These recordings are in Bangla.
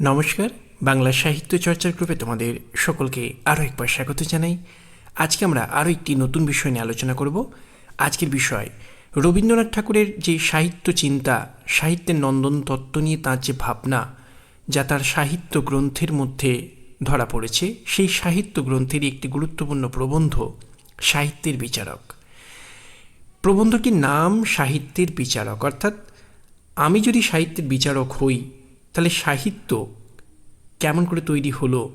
নমস্কার, বাংলা সাহিত্য চর্চার গ্রুপে তোমাদের সকলকে আরও একবার স্বাগত জানাই। আজকে আমরা আরও একটি নতুন বিষয় নিয়ে আলোচনা করব। আজকের বিষয়, রবীন্দ্রনাথ ঠাকুরের যে সাহিত্য চিন্তা, সাহিত্যের নন্দন তত্ত্ব নিয়ে তাঁর যে ভাবনা, যা তার সাহিত্য গ্রন্থের মধ্যে ধরা পড়েছে, সেই সাহিত্য গ্রন্থেরই একটি গুরুত্বপূর্ণ প্রবন্ধ, সাহিত্যের বিচারক। প্রবন্ধটির নাম সাহিত্যের বিচারক, অর্থাৎ আমি যদি সাহিত্যের বিচারক হই তাহলে সাহিত্য কেমন করে তৈরি হলো?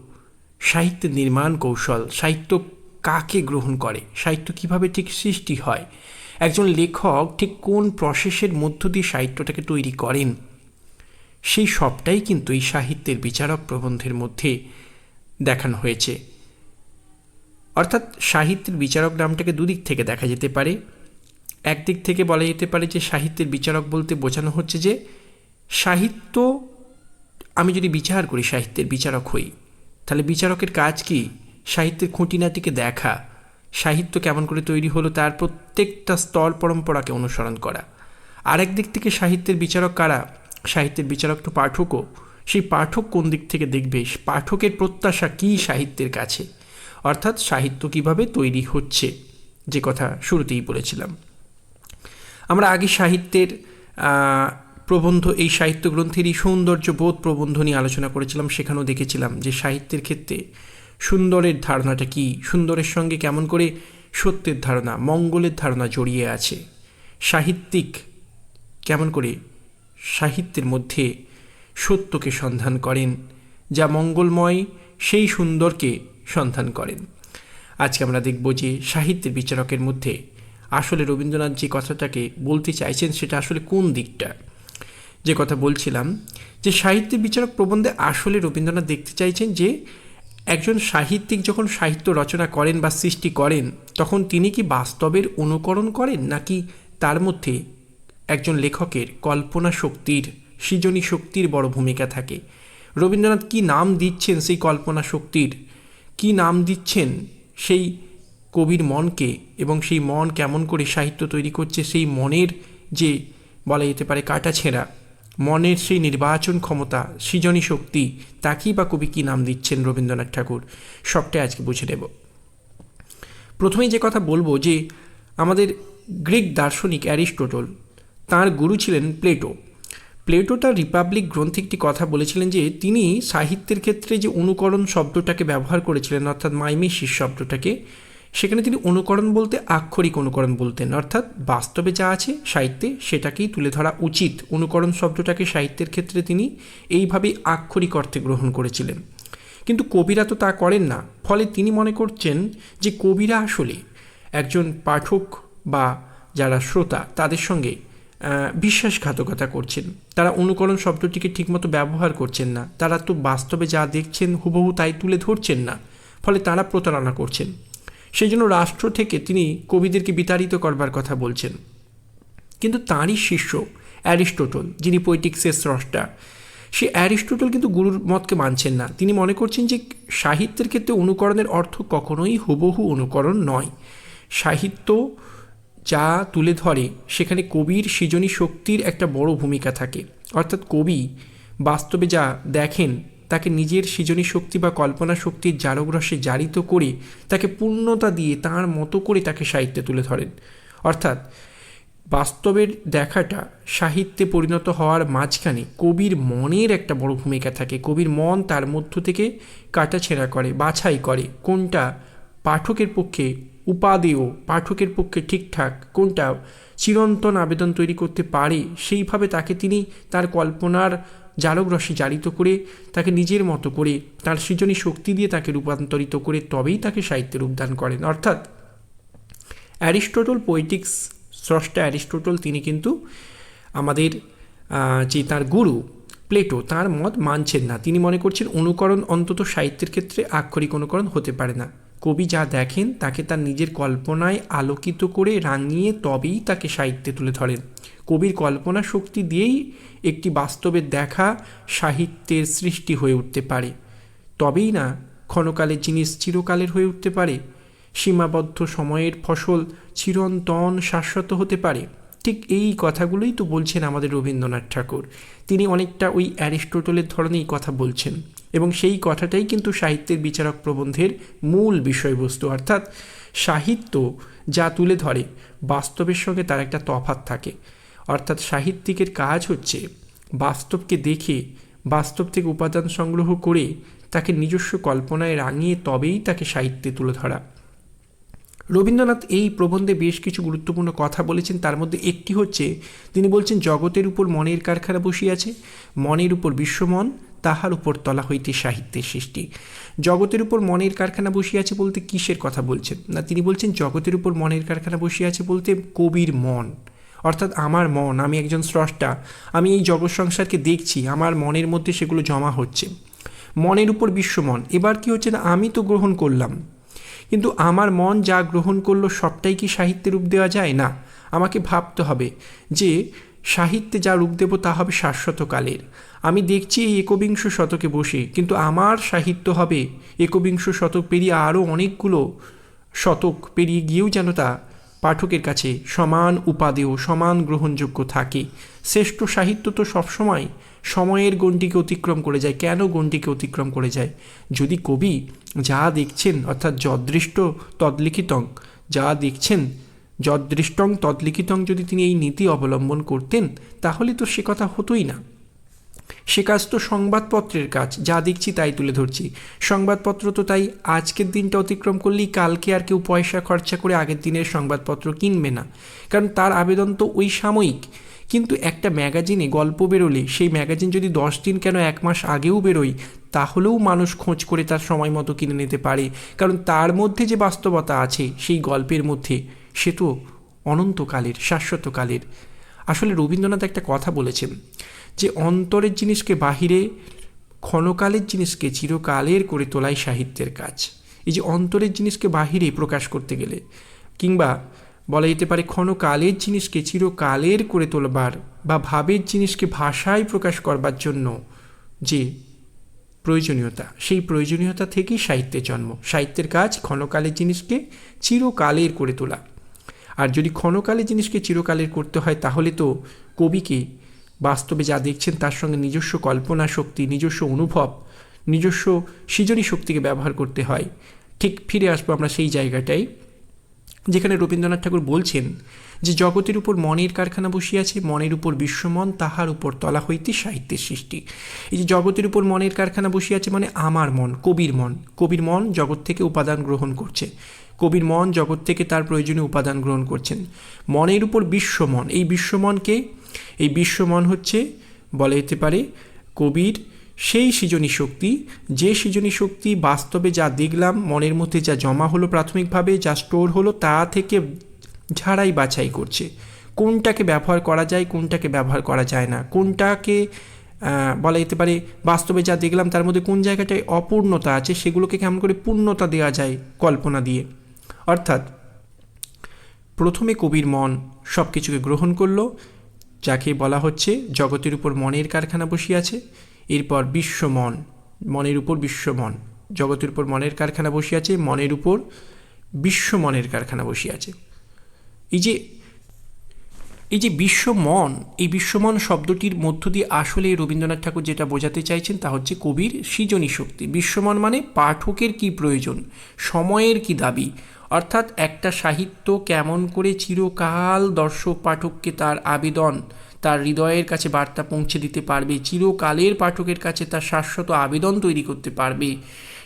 সাহিত্যের নির্মাণ কৌশল, সাহিত্য কাকে গ্রহণ করে? সাহিত্য কীভাবে ঠিক সৃষ্টি হয়? একজন লেখক ঠিক কোন প্রসেসের মধ্য দিয়ে সাহিত্যটাকে তৈরি করেন? সেই সবটাই কিন্তু এই সাহিত্যের বিচারক প্রবন্ধের মধ্যে দেখানো হয়েছে। অর্থাৎ সাহিত্যের বিচারক নামটাকে দুদিক থেকে দেখা যেতে পারে। একদিক থেকে বলা যেতে পারে যে সাহিত্যের বিচারক বলতে বোঝানো হচ্ছে যে সাহিত্য আমি যদি বিচার করি সাহিত্যের বিচারক হই, তাহলে বিচারকের কাজ কি? সাহিত্যের খুঁটিনাটিকে দেখা। সাহিত্য কেমন করে তৈরি হলো তার প্রত্যেকটা স্তর পরম্পরাকে অনুসরণ করা। আরেক দিক থেকে সাহিত্যের বিচারক কারা? সাহিত্যের বিচারক তো পাঠকও। সেই পাঠক কোন দিক থেকে দেখবে? পাঠকের প্রত্যাশা কী সাহিত্যের কাছে? অর্থাৎ সাহিত্য কীভাবে তৈরি হচ্ছে? যে কথা শুরুতেই বলেছিলাম। আমরা আগে সাহিত্যের প্রবন্ধ, এই সাহিত্য গ্রন্থেরই সৌন্দর্য বোধ প্রবন্ধ নিয়ে আলোচনা করেছিলাম, সেখানেও দেখেছিলাম যে সাহিত্যের ক্ষেত্রে সুন্দরের ধারণাটা কি, সুন্দরের সঙ্গে কেমন করে সত্যের ধারণা, মঙ্গলের ধারণা জড়িয়ে আছে, সাহিত্যিক কেমন করে সাহিত্যের মধ্যে সত্যকে সন্ধান করেন, যা মঙ্গলময় সেই সুন্দরকে সন্ধান করেন। আজকে আমরা দেখব যে সাহিত্যের বিচারকের মধ্যে আসলে রবীন্দ্রনাথ যে কথাটাকে বলতে চাইছেন, সেটা আসলে কোন দিকটা? যে কথা বলছিলাম, যে সাহিত্যের বিচারক প্রবন্ধে আসলে রবীন্দ্রনাথ দেখতে চাইছেন যে, একজন সাহিত্যিক যখন সাহিত্য রচনা করেন বা সৃষ্টি করেন, তখন তিনি কি বাস্তবের অনুকরণ করেন, নাকি তার মধ্যে একজন লেখকের কল্পনা শক্তির, সৃজনী শক্তির বড় ভূমিকা থাকে? রবীন্দ্রনাথ কি নাম দিচ্ছেন সেই কল্পনা শক্তির? কি নাম দিচ্ছেন সেই কবির মনকে? এবং সেই মন কেমন করে সাহিত্য তৈরি করছে? সেই মনের যে, বলা যেতে পারে, কাটা ছেঁড়া মনের সেই নির্বাচন ক্ষমতা, সৃজনী শক্তি, তাকেই বা কবি কী নাম দিচ্ছেন রবীন্দ্রনাথ ঠাকুর? সবটাই আজকে বুঝে নেব। প্রথমেই যে কথা বলব যে, আমাদের গ্রিক দার্শনিক অ্যারিস্টোটল, তার গুরু ছিলেন প্লেটো। প্লেটো তার রিপাবলিক গ্রন্থে একটি কথা বলেছিলেন যে, তিনি সাহিত্যের ক্ষেত্রে যে অনুকরণ শব্দটাকে ব্যবহার করেছিলেন, অর্থাৎ মাইমেসিস শব্দটাকে সেখানে তিনি অনুকরণ বলতে আক্ষরিক অনুকরণ বলতেন, অর্থাৎ বাস্তবে যা আছে সাহিত্যে সেটাকেই তুলে ধরা উচিত। অনুকরণ শব্দটাকে সাহিত্যের ক্ষেত্রে তিনি এইভাবেই আক্ষরিক অর্থে গ্রহণ করেছিলেন। কিন্তু কবিরা তো তা করেন না। ফলে তিনি মনে করছেন যে কবিরা আসলে একজন পাঠক বা যারা শ্রোতা, তাদের সঙ্গে বিশ্বাসঘাতকতা করছেন। তারা অনুকরণ শব্দটিকে ঠিকমতো ব্যবহার করছেন না। তারা তো বাস্তবে যা দেখছেন হুবহু তাই তুলে ধরছেন না। ফলে তারা প্রতারণা করছেন। সেই জন্য রাষ্ট্র থেকে তিনি কবিদেরকে বিতাড়িত করবার কথা বলছেন। কিন্তু তাঁরই শিষ্য অ্যারিস্টোটল, যিনি পৈটিক্সের স্রষ্টা, সে অ্যারিস্টোটল কিন্তু গুরুর মতকে মানছেন না। তিনি মনে করছেন যে সাহিত্যের ক্ষেত্রে অনুকরণের অর্থ কখনোই হুবহু অনুকরণ নয়। সাহিত্য যা তুলে ধরে, সেখানে কবির সৃজনী শক্তির একটা বড় ভূমিকা থাকে। অর্থাৎ কবি বাস্তবে যা দেখেন তাকে নিজের সৃজনী শক্তি বা কল্পনা শক্তির জারগ্রসে জারিত করে তাকে পূর্ণতা দিয়ে তার মতো করে তাকে সাহিত্যে তুলে ধরেন। অর্থাৎ বাস্তবের দেখাটা সাহিত্যে পরিণত হওয়ার মাঝখানে কবির মনের একটা বড় ভূমিকা থাকে। কবির মন তার মধ্য থেকে কাটাছেঁড়া করে, বাছাই করে, কোনটা পাঠকের পক্ষে উপাদেয়, পাঠকের পক্ষে ঠিকঠাক, কোনটা চিরন্তন আবেদন তৈরি করতে পারে, সেইভাবে তাকে তিনি তার কল্পনার জালক রসে জারিত করে তাকে নিজের মতো করে তার সৃজনী শক্তি দিয়ে তাকে রূপান্তরিত করে তবেই তাকে সাহিত্যে রূপদান করেন। অর্থাৎ অ্যারিস্টোটল পোয়েটিক্স, স্রষ্টা অ্যারিস্টোটল, তিনি কিন্তু আমাদের যে তার গুরু, প্লেটো, তার মত মানছেন না। তিনি মনে করছেন অনুকরণ অন্তত সাহিত্যের ক্ষেত্রে আক্ষরিক অনুকরণ হতে পারে না। কবি যা দেখেন তাকে তার নিজের কল্পনায় আলোকিত করে রাঙিয়ে তবেই তাকে সাহিত্যে তুলে ধরেন। কবির কল্পনা শক্তি দিয়েই একটি বাস্তবের দেখা সাহিত্যের সৃষ্টি হয়ে উঠতে পারে। তবেই না ক্ষণকালের জিনিস চিরকালের হয়ে উঠতে পারে। সীমাবদ্ধ সময়ের ফসল চিরন্তন শাশ্বত হতে পারে। ঠিক এই কথাগুলোই তো বলছেন আমাদের রবীন্দ্রনাথ ঠাকুর। তিনি অনেকটা ওই অ্যারিস্টোটলের ধরনেই কথা বলছেন। এবং সেই কথাটাই কিন্তু সাহিত্যের বিচারক প্রবন্ধের মূল বিষয়বস্তু। অর্থাৎ সাহিত্য যা তুলে ধরে, বাস্তবের সঙ্গে তার একটা তফাৎ থাকে। অর্থাৎ সাহিত্যিকের কাজ হচ্ছে বাস্তবকে দেখে, বাস্তব থেকে উপাদান সংগ্রহ করে তাকে নিজস্ব কল্পনায় রাঙিয়ে তবেই তাকে সাহিত্যে তুলে ধরা। রবীন্দ্রনাথ এই প্রবন্ধে বেশ কিছু গুরুত্বপূর্ণ কথা বলেছেন। তার মধ্যে একটি হচ্ছে, তিনি বলছেন, জগতের উপর মনের কারখানা বসিয়াছে মনের উপর বিশ্বমন তাহার উপর তলা হইতে সাহিত্যের সৃষ্টি। জগতের উপর মনের কারখানা বসিয়াছে বলতে কিসের কথা বলছেন? না, তিনি বলছেন জগতের উপর মনের কারখানা বসিয়াছে বলতে কবির মন। অর্থাৎ আমার মন, আমি একজন স্রষ্টা, আমি এই জগৎ সংসারকে দেখছি, আমার মনের মধ্যে সেগুলো জমা হচ্ছে। মনের উপর বিশ্বমন এবার কি হচ্ছে না, আমি তো গ্রহণ করলাম। কিন্তু আমার মন যা গ্রহণ করল সবটাই কি সাহিত্যে রূপ দেওয়া যায়? না, আমাকে ভাবতে হবে যে সাহিত্যে যা রূপ দেব তা হবে শাশ্বতকালের। আমি দেখছি এই একবিংশ শতকে বসে, কিন্তু আমার সাহিত্য হবে একবিংশ শতক পেরিয়ে আরও অনেকগুলো শতক পেরিয়ে গিয়েও যেন তা পাঠকের কাছে সমান উপাদেয়, সমান গ্রহণযোগ্য থাকে। শ্রেষ্ঠ সাহিত্য তো সবসময় সময়ের গণ্ডিকে অতিক্রম করে যায়। কেন গণ্ডিকে অতিক্রম করে যায়? যদি কবি যা দেখছেন, অর্থাৎ যদৃষ্ট তদলিখিতং, যা দেখছেন, যদৃষ্টং তদলিখিতং যদি তিনি এই নীতি অবলম্বন করতেন, তাহলে তো সে কথা হতোই না। সে কাজ তো সংবাদপত্রের কাজ, যা দেখছি তাই তুলে ধরছি। সংবাদপত্র তো তাই আজকের দিনটা অতিক্রম করলেই কালকে আর কেউ পয়সা খরচা করে আগের দিনের সংবাদপত্র কিনবে না। কারণ তার আবেদন তো ওই সাময়িক। কিন্তু একটা ম্যাগাজিনে গল্প বেরোলে, সেই ম্যাগাজিন যদি দশ দিন কেন এক মাস আগেও বেরোয়, তাহলেও মানুষ খোঁজ করে তার সময় মতো কিনে নিতে পারে। কারণ তার মধ্যে যে বাস্তবতা আছে, সেই গল্পের মধ্যে সে তো অনন্তকালের, শাশ্বতকালের। আসলে রবীন্দ্রনাথ একটা কথা বলেছেন যে অন্তরের জিনিসকে বাহিরে, ক্ষণকালের জিনিসকে চিরকালের করে তোলাই সাহিত্যের কাজ। এই যে অন্তরের জিনিসকে বাহিরে প্রকাশ করতে গেলে কিংবা বলা যেতে পারে ক্ষণকালের জিনিসকে চিরকালের করে তোলবার বা ভাবের জিনিসকে ভাষায় প্রকাশ করবার জন্য যে প্রয়োজনীয়তা, সেই প্রয়োজনীয়তা থেকেই সাহিত্যের জন্ম। সাহিত্যের কাজ ক্ষণকালের জিনিসকে চিরকালের করে তোলা। আর যদি ক্ষণকালের জিনিসকে চিরকালের করতে হয়, তাহলে তো কবিকে বাস্তবে যা দেখছেন তার সঙ্গে নিজস্ব কল্পনা শক্তি, নিজস্ব অনুভব, নিজস্ব সৃজনী শক্তিকে ব্যবহার করতে হয়। ঠিক ফিরে আসব আমরা সেই জায়গাটাই যেখানে রবীন্দ্রনাথ ঠাকুর বলছেন যে, জগতের উপর মনের কারখানা বসিয়াছে, মনের উপর বিশ্বমন, তাহার উপর তলা হইতে সাহিত্যের সৃষ্টি। এই যে, জগতের উপর মনের কারখানা বসিয়াছে মানে আমার মন, কবির মন। কবির মন জগৎ থেকে উপাদান গ্রহণ করছে। কবির মন জগৎ থেকে তার প্রয়োজনীয় উপাদান গ্রহণ করছেন। মনের উপর বিশ্বমন, এই বিশ্বমনকে, এই বিশ্বমন হচ্ছে, বলা যেতে পারে, কবির সেই সৃজনী শক্তি, যে সৃজনী শক্তি বাস্তবে যা দেখলাম, মনের মধ্যে যা জমা হলো প্রাথমিকভাবে, যা স্টোর হলো, তা থেকে ঝাড়াই বাছাই করছে। কোনটাকে ব্যবহার করা যায়, কোনটাকে ব্যবহার করা যায় না। কোনটাকে বলা যেতে পারে, বাস্তবে যা দেখলাম, তার মধ্যে কোন জায়গাটায় অপূর্ণতা আছে, সেগুলোকে কেমন করে পূর্ণতা দেওয়া যায় কল্পনা দিয়ে। অর্থাৎ, প্রথমে কবির মন সব কিছুকে গ্রহণ করল, যাকে বলা হচ্ছে জগতের উপর মনের কারখানা বসিয়াছে। এরপর বিশ্বমন, মনের উপর বিশ্বমন। জগতের উপর মনের কারখানা বসিয়াছে, মনের উপর বিশ্বমনের কারখানা বসিয়াছে। এই যে এই যে বিশ্বমন, এই বিশ্বমন শব্দটির মধ্য দিয়ে আসলে রবীন্দ্রনাথ ঠাকুর যেটা বোঝাতে চাইছেন তা হচ্ছে কবির সৃজনী শক্তি। বিশ্বমন মানে পাঠকের কি প্রয়োজন, সময়ের কি দাবি অর্থাৎ একটা সাহিত্য কেমন করে চিরকাল দর্শক পাঠককে তার আবেদন, তার হৃদয়ের কাছে বার্তা পৌঁছে দিতে পারবে, চিরকালের পাঠকের কাছে তার শাশ্বত আবেদন তৈরি করতে পারবে,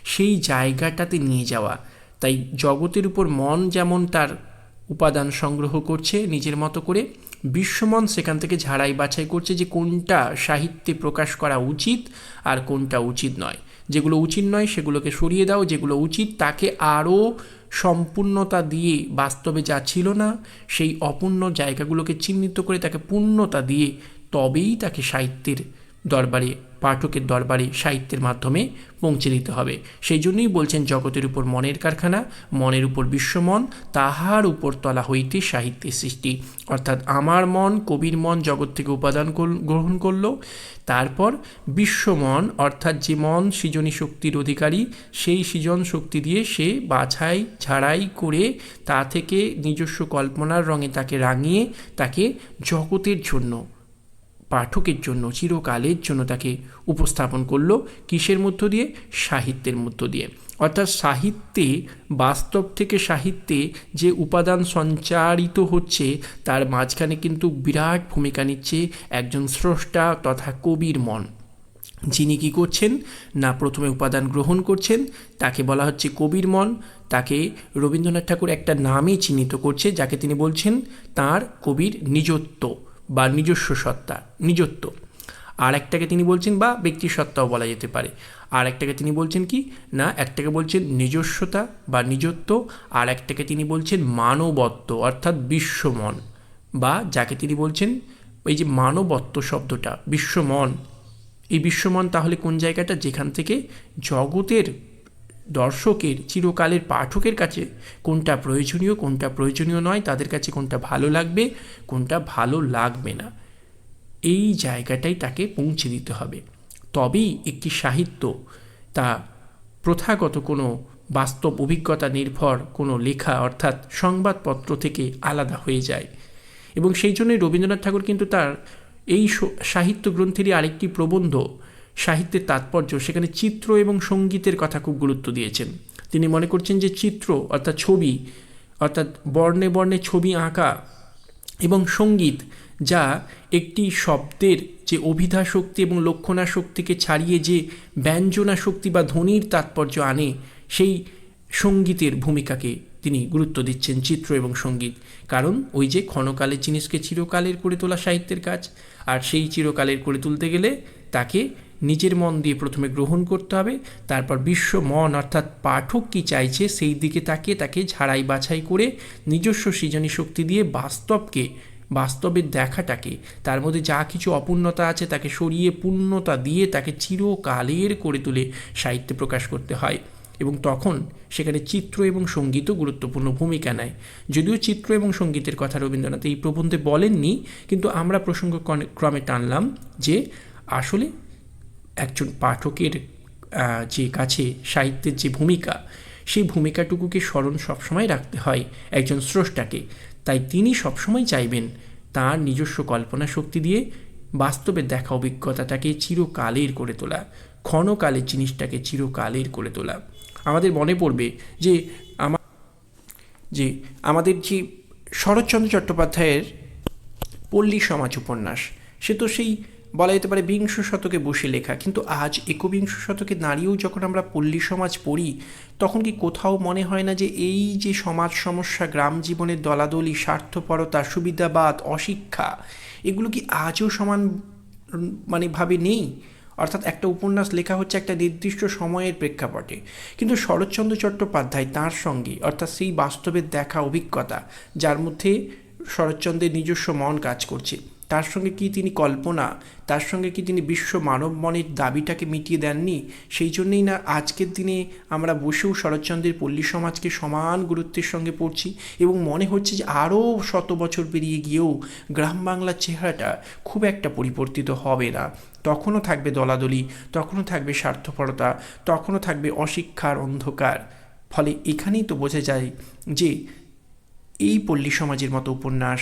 সেই জায়গাটাতে নিয়ে যাওয়া। তাই জগতের উপর মন যেমন তার উপাদান সংগ্রহ করছে নিজের মতো করে, বিশ্বমন সেখান থেকে ঝাড়াই বাছাই করছে যে কোনটা সাহিত্যে প্রকাশ করা উচিত আর কোনটা উচিত নয়। যেগুলো উচিত নয় সেগুলোকে সরিয়ে দাও, যেগুলো উচিত তাকে আরও সম্পূর্ণতা দিয়ে বাস্তবে যা ছিল না, সেই অপূর্ণ জায়গাগুলোকে চিহ্নিত করে তাকে পূর্ণতা দিয়ে তবেই তাকে সাহিত্যের দরবারে, পাঠকের দরবারে সাহিত্যের মাধ্যমে পৌঁছে দিতে হবে। সেই জন্যই বলছেন, জগতের উপর মনের কারখানা, মনের উপর বিশ্বমন, তাহার উপর তলা হইতে সাহিত্যের সৃষ্টি। অর্থাৎ আমার মন, কবির মন জগৎ থেকে উপাদান গ্রহণ করল। তারপর বিশ্বমন, অর্থাৎ যে মন সৃজনী শক্তির অধিকারী, সেই সৃজন শক্তি দিয়ে সে বাছাই, ছাড়াই করে তা থেকে নিজস্ব কল্পনার রঙে তাকে রাঙিয়ে, তাকে জগতের জন্য পাঠকের জন্য, চিরকালের জন্য তাকে উপস্থাপন করল কিসের মধ্য দিয়ে? সাহিত্যের মধ্য দিয়ে। অর্থাৎ সাহিত্যে, বাস্তব থেকে সাহিত্যে যে উপাদান সঞ্চারিত হচ্ছে, তার মাঝখানে কিন্তু বিরাট ভূমিকা নিচ্ছে একজন স্রষ্টা তথা কবির মন। যিনি কী করছেন? না প্রথমে উপাদান গ্রহণ করছেন, তাকে বলা হচ্ছে কবির মন। তাকে রবীন্দ্রনাথ ঠাকুর একটা নামে চিহ্নিত করছে, যাকে তিনি বলছেন তার কবির নিজত্ব। বা নিজস্ব সত্তা, নিজত্ব। আর একটাকে তিনি বলছেন বা ব্যক্তি সত্তাও বলা যেতে পারে। আর একটাকে তিনি বলছেন কি? না, একটাকে বলছেন নিজস্বতা বা নিজত্ব আর একটাকে তিনি বলছেন মানবত্ব, অর্থাৎ বিশ্বমন। বা যাকে তিনি বলছেন ওই যে মানবত্ব শব্দটা, বিশ্বমন, এই বিশ্বমন তাহলে কোন জায়গাটা? যেখান থেকে জগতের দর্শকের, চিরকালের পাঠকের কাছে কোনটা প্রয়োজনীয় কোনটা প্রয়োজনীয় নয়, তাদের কাছে কোনটা ভালো লাগবে, কোনটা ভালো লাগবে না। এই জায়গাটাই তাকে পৌঁছে দিতে হবে। তবেই একটি সাহিত্য, তা প্রথাগত কোনো বাস্তব অভিজ্ঞতা নির্ভর কোনো লেখা অর্থাৎ সংবাদপত্র থেকে আলাদা হয়ে যায়। এবং সেই জন্যই রবীন্দ্রনাথ ঠাকুর কিন্তু তার এই সাহিত্য গ্রন্থেরই আরেকটি প্রবন্ধ সাহিত্যের তাৎপর্য, সেখানে চিত্র এবং সঙ্গীতের কথা খুব গুরুত্ব দিয়েছেন। তিনি মনে করছেন যে চিত্র, অর্থাৎ ছবি, অর্থাৎ বর্ণে বর্ণে ছবি আঁকা এবং সংগীত যা একটি শব্দের যে অভিধা শক্তি এবং লক্ষণা শক্তিকে ছাড়িয়ে যে ব্যঞ্জনা শক্তি বা ধ্বনির তাৎপর্য আনে, সেই সঙ্গীতের ভূমিকাকে তিনি গুরুত্ব দিচ্ছেন চিত্র এবং সংগীত। কারণ ওই যে ক্ষণকালের জিনিসকে চিরকালের করে তোলা সাহিত্যের কাজ, আর সেই চিরকালের করে তুলতে গেলে তাকে নিজের মন দিয়ে প্রথমে গ্রহণ করতে হবে, তারপর বিশ্ব মন অর্থাৎ পাঠক কি চাইছে সেই দিকে তাকে তাকে ঝাড়াই বাছাই করে নিজস্ব সৃজনী শক্তি দিয়ে বাস্তবকে বাস্তবের দেখাটাকে, তার মধ্যে যা কিছু অপূর্ণতা আছে তাকে সরিয়ে পূর্ণতা দিয়ে তাকে চিরকালের করে তুলে সাহিত্যে প্রকাশ করতে হয়। এবং তখন সেখানে চিত্র এবং সঙ্গীতও গুরুত্বপূর্ণ ভূমিকা নেয়। যদিও চিত্র এবং সঙ্গীতের কথা রবীন্দ্রনাথ এই প্রবন্ধে বলেননি, কিন্তু আমরা প্রসঙ্গ ক্রমে- টানলাম যে আসলে একজন পাঠকের যে কাছে সাহিত্যের যে ভূমিকা, সেই ভূমিকাটুকুকে স্মরণ সবসময় রাখতে হয় একজন স্রষ্টাকে। তাই তিনি সবসময় চাইবেন তার নিজস্ব কল্পনা শক্তি দিয়ে বাস্তবে দেখা অভিজ্ঞতাটাকে চিরকালের করে তোলা, ক্ষণকালের জিনিসটাকে চিরকালের করে তোলা। আমাদের মনে পড়বে যে আমার যে আমাদের যে শরৎচন্দ্র চট্টোপাধ্যায়ের পল্লী সমাজ উপন্যাস, সে তো সেই বলা যেতে পারে বিংশ শতকে বসে লেখা। কিন্তু আজ একবিংশ শতকে দাঁড়িয়েও যখন আমরা পল্লী সমাজ পড়ি, তখন কি কোথাও মনে হয় না যে এই যে সমাজ সমস্যা, গ্রাম জীবনের দলাদলি, স্বার্থপরতা, সুবিধাবাদ, অশিক্ষা, এগুলো কি আজও সমান মানে ভাবে নেই? অর্থাৎ একটা উপন্যাস লেখা হচ্ছে একটা নির্দিষ্ট সময়ের প্রেক্ষাপটে। কিন্তু শরৎচন্দ্র চট্টোপাধ্যায় তার সঙ্গে, অর্থাৎ সেই বাস্তবের দেখা, অভিজ্ঞতা, যার মধ্যে শরৎচন্দ্রের নিজস্ব মন কাজ করছে। তার সঙ্গে কি তিনি কল্পনা, তার সঙ্গে কি তিনি বিশ্ব মানব মনের দাবিটাকে মিটিয়ে দেননি? সেই জন্যেই না আজকের দিনে আমরা বসেও শরৎচন্দ্রের পল্লী সমাজকে সমান গুরুত্বের সঙ্গে পড়ছি এবং মনে হচ্ছে যে আরও শত বছর পেরিয়ে গিয়েও গ্রাম বাংলার চেহারাটা খুব একটা পরিবর্তিত হবে না। তখনও থাকবে দলাদলি, তখনও থাকবে স্বার্থপরতা, তখনও থাকবে অশিক্ষার অন্ধকার। ফলে এখানেই তো বোঝা যায় যে এই পল্লী সমাজের মতো উপন্যাস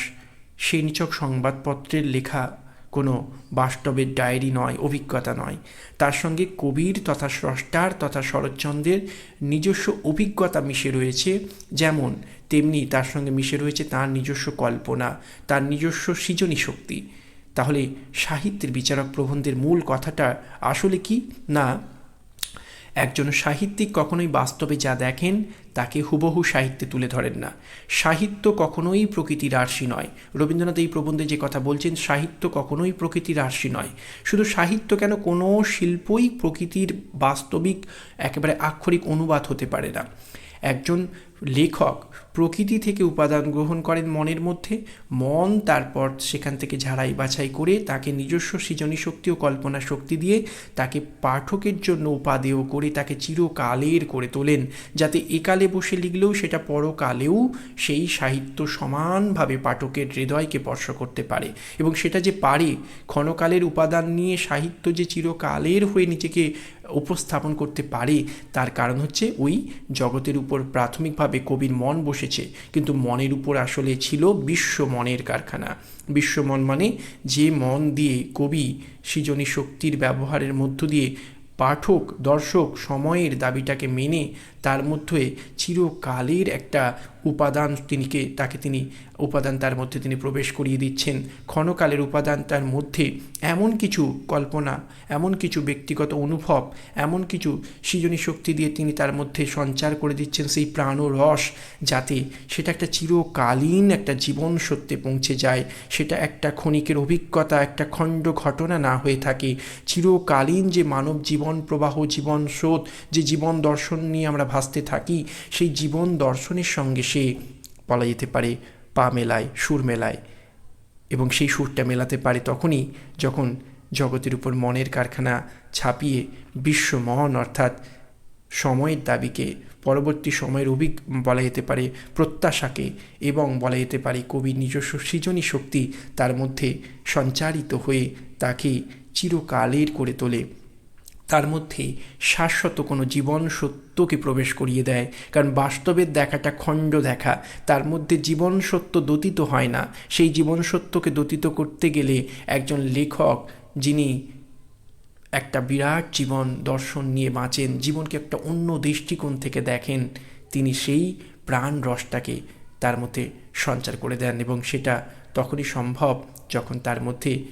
সেই নিচক সংবাদপত্রের লেখা কোনো বাস্তবের ডায়েরি নয়, অভিজ্ঞতা নয়। তার সঙ্গে কবির তথা স্রষ্টার তথা শরৎচন্দ্রের নিজস্ব অভিজ্ঞতা মিশে রয়েছে। যেমন তেমনি তার সঙ্গে মিশে রয়েছে তার নিজস্ব কল্পনা, তার নিজস্ব সৃজনী শক্তি। তাহলে সাহিত্যের বিচারক প্রবন্ধের মূল কথাটা আসলে কি? না একজন সাহিত্যিক কখনোই বাস্তবে যা দেখেন, তাকে হুবহু সাহিত্যে তুলে ধরেন না। সাহিত্য কখনোই প্রকৃতির আর্শি নয়। রবীন্দ্রনাথ এই প্রবন্ধে যে কথা বলছেন, সাহিত্য কখনোই প্রকৃতির আর্শি নয়। শুধু সাহিত্য কেন কোনো শিল্পই প্রকৃতির বাস্তবিক, একেবারে আক্ষরিক অনুবাদ হতে পারে না। একজন লেখক প্রকৃতি থেকে উপাদান গ্রহণ করেন মনের মধ্যে, মন তারপর সেখান থেকে ঝাড়াই বাছাই করে তাকে নিজস্ব সৃজনী শক্তি ও কল্পনা শক্তি দিয়ে তাকে পাঠকের জন্য উপাদেয় করে তাকে চিরকালের করে তোলেন, যাতে একালে বসে লিখলেও সেটা পরকালেও সেই সাহিত্য সমানভাবে পাঠকের হৃদয়কে স্পর্শ করতে পারে এবং সেটা যে পারে, ক্ষণকালের উপাদান নিয়ে সাহিত্য যে চিরকালের হয়ে নিজেকে উপস্থাপন করতে পারে, তার কারণ হচ্ছে ওই জগতের উপর প্রাথমিকভাবে কবির মন বসেছে। কিন্তু মনের উপর আসলে ছিল বিশ্ব মনের কারখানা। বিশ্ব মন মানে যে মন দিয়ে কবি সৃজনী শক্তির ব্যবহারের মধ্য দিয়ে পাঠক, দর্শক সময়ের দাবিটাকে মেনে তার মধ্যে চিরকালের একটা উপাদান তিনিকে, তাকে তিনি, উপাদান তার মধ্যে তিনি প্রবেশ করিয়ে দিচ্ছেন। ক্ষণকালের উপাদান তার মধ্যে এমন কিছু কল্পনা, এমন কিছু ব্যক্তিগত অনুভব, এমন কিছু সৃজনী শক্তি দিয়ে তিনি তার মধ্যে সঞ্চার করে দিচ্ছেন সেই প্রাণ ও রস, যাতে সেটা একটা চিরকালীন একটা জীবন সত্যে পৌঁছে যায়। সেটা একটা ক্ষণিকের অভিজ্ঞতা, একটা খণ্ড ঘটনা না হয়ে থাকে। চিরকালীন যে মানব জীবন প্রবাহ, জীবন স্রোত, যে জীবন দর্শন নিয়ে আমরা ভাসতে থাকি, সেই জীবন দর্শনের সঙ্গে সে বলা যেতে পারে পা মেলায়, সুর মেলায় এবং সেই সুরটা মেলাতে পারে তখনই যখন জগতের উপর মনের কারখানা ছাপিয়ে বিশ্ব মন অর্থাৎ সময়ের দাবিকে, পরবর্তী সময়ের অভিক বলা যেতে পারে প্রত্যাশাকে এবং বলা যেতে পারে কবির নিজস্ব সৃজনী শক্তি তার মধ্যে সঞ্চারিত হয়ে তাকে চিরকালের করে তোলে। তার মধ্যে শাশ্বত কোনো জীবন সত্যকে প্রবেশ করিয়ে দেয়। কারণ বাস্তবের দেখাটা খণ্ড দেখা। তার মধ্যে জীবন সত্য দতিত হয় না। সেই জীবন সত্যকে দতিত করতে গেলে একজন লেখক, যিনি একটা বিরাট জীবন দর্শন নিয়ে বাঁচেন, জীবনকে একটা অন্য দৃষ্টিকোণ থেকে দেখেন, তিনি সেই প্রাণ রসটাকে তার মধ্যে সঞ্চার করে দেন এবং সেটা তখনই সম্ভব যখন তার মধ্যে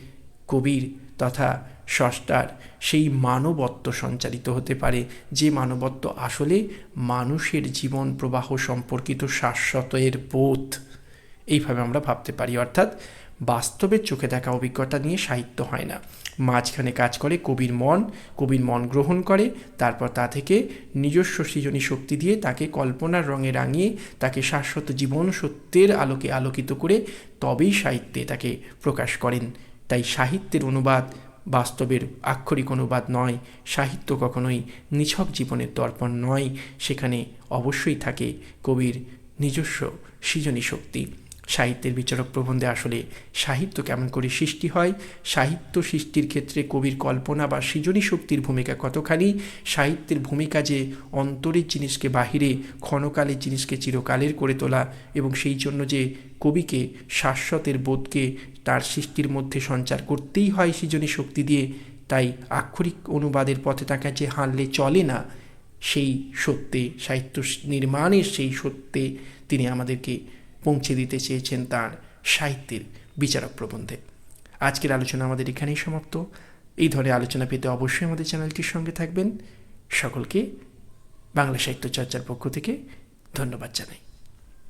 কবির তথা স্রষ্টার সেই মানবত্ব সঞ্চারিত হতে পারে। যে মানবত্ব আসলে মানুষের জীবন প্রবাহ সম্পর্কিত শাশ্বতের বোধ। এইভাবে আমরা ভাবতে পারি। অর্থাৎ বাস্তবের চোখে দেখা অভিজ্ঞতা নিয়ে সাহিত্য হয় না। মাঝখানে কাজ করে কবির মন কবির মন গ্রহণ করে, তারপর তা থেকে নিজস্ব সৃজনী শক্তি দিয়ে তাকে কল্পনার রঙে রাঙিয়ে তাকে শাশ্বত জীবন সত্যের আলোকে আলোকিত করে তবেই সাহিত্যে তাকে প্রকাশ করেন। তাই সাহিত্যের অনুবাদ বাস্তবের আক্ষরিক অনুবাদ নয়, সাহিত্য কখনোই নিছক জীবনের দর্পণ নয়, সেখানে অবশ্যই থাকে কবির নিজস্ব সৃজনী শক্তি সাহিত্যের বিচারক প্রবন্ধে আসলে সাহিত্য কেমন করে সৃষ্টি হয়, সাহিত্য সৃষ্টির ক্ষেত্রে কবির কল্পনা বা সৃজনী শক্তির ভূমিকা কতখানি, সাহিত্যের ভূমিকা যে অন্তরের জিনিসকে বাহিরে, ক্ষণকালের জিনিসকে চিরকালের করে তোলা এবং সেই জন্য যে কবিকে শাশ্বতের বোধকে তার সৃষ্টির মধ্যে সঞ্চার করতেই হয় সৃজনী শক্তি দিয়ে, তাই আক্ষরিক অনুবাদের পথে তাকে যে হারলে চলে না, সেই সত্যে সাহিত্য নির্মাণের সেই সত্যে তিনি আমাদেরকে পৌঁছে দিতে চেয়েছেন তার সাহিত্যের বিচারক প্রবন্ধে। আজকের আলোচনা আমাদের এখানেই সমাপ্ত। এই ধরনের আলোচনা পেতে অবশ্যই আমাদের চ্যানেলটির সঙ্গে থাকবেন। সকলকে বাংলা সাহিত্য চর্চার পক্ষ থেকে ধন্যবাদ জানাই।